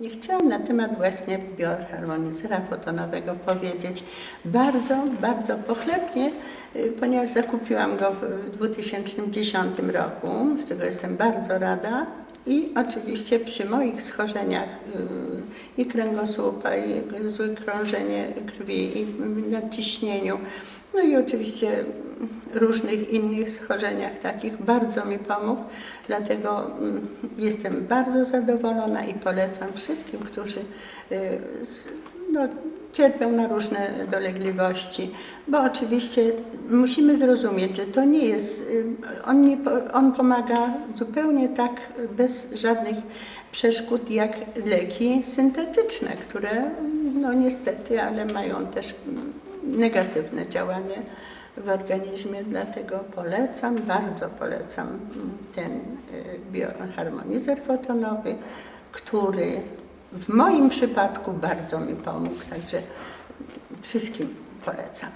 Nie chciałam na temat właśnie bioharmonizera fotonowego powiedzieć bardzo, bardzo pochlebnie, y, ponieważ zakupiłam go w 2010 roku, z czego jestem bardzo rada. I oczywiście przy moich schorzeniach y, i kręgosłupa, i złe krążenie krwi, i nadciśnieniu, no i oczywiście różnych innych schorzeniach takich bardzo mi pomógł. Dlatego mm, jestem bardzo zadowolona i polecam wszystkim, którzy y, no, cierpią na różne dolegliwości, bo oczywiście musimy zrozumieć, że to nie jest, y, on, nie, on pomaga zupełnie tak bez żadnych przeszkód jak leki syntetyczne, które no niestety, ale mają też negatywne działanie w organizmie, dlatego polecam, bardzo polecam ten y, bioharmonizer fotonowy, który w moim przypadku bardzo mi pomógł, także wszystkim polecam.